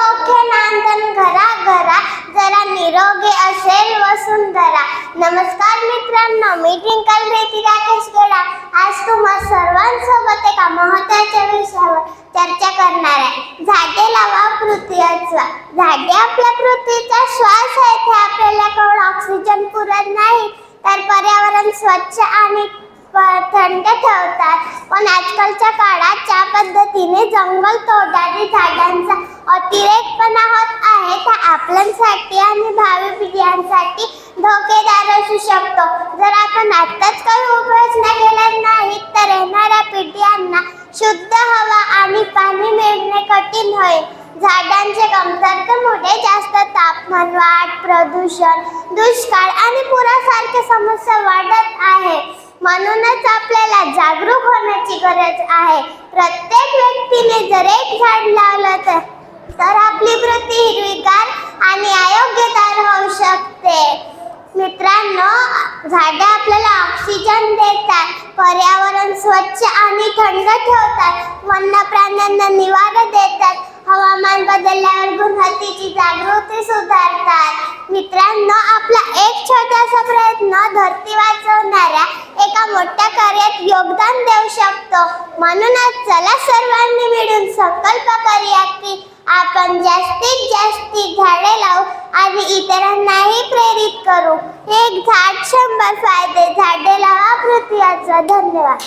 सौख्य नांदन घरा घरा जरा निरोगी असेल वसुंधरा. नमस्कार मित्रांनो मी ट्विंकल रेती राकेश गेडा आज तुम्हा सर्वांसोबत एका महत्त्वाच्या विषयावर चर्चा करणार आहे. झाडे लावा पृथ्वी वाचवा झाडे आपल्या पृथ्वीचा श्वास आहे ते आपल्याला केवळ ऑक्सिजन पुरत नाही तर पर्यावरण स्वच्छ आणि थंड ठेवतात. पण आजकालच्या काळात ज्या पद्धतीने जंगल तोडणारी झाडांचा अतिरेकपणा होत आहे तर आपल्यासाठी आणि भावी पिढ्यांसाठी धोकेदार असू शकतो. जर आपण आत्ताच काही उपाययोजना केल्या नाही तर येणाऱ्या पिढ्यांना शुद्ध हवा आणि पाणी मिळणे कठीण होईल. झाडांचे कमतरतेमुळे जास्त तापमान वाढ प्रदूषण दुष्काळ आणि पुरासारख्या समस्या वाढत आहे. म्हणूनच आपल्याला जागरूक होण्याची गरज आहे. प्रत्येक व्यक्तीने जर एक झाड लावलं तर आपली हिरवीगार आणि आरोग्यदार होऊ शकते. मित्रांनो झाडे आपल्याला ऑक्सिजन देतात पर्यावरण स्वच्छ आणि थंड ठेवतात वन्य प्राण्यांना निवारा देतात हवामान बदलल्यावर गुणवत्तेची जागृती सुधारतात. मित्रांनो आपला एक छोटासा प्रयत्न धरती वाचवणाऱ्या एका मोठ्या कार्यात योगदान देऊ शकतो. म्हणूनच चला सर्वांनी मिळून संकल्प करूया की आपण जास्तीत जास्त झाडे लावू आणि इतरांनाही प्रेरित करू. एक झाड शंभर फायदे झाडे लावा पृथ्वीचा धन्यवाद.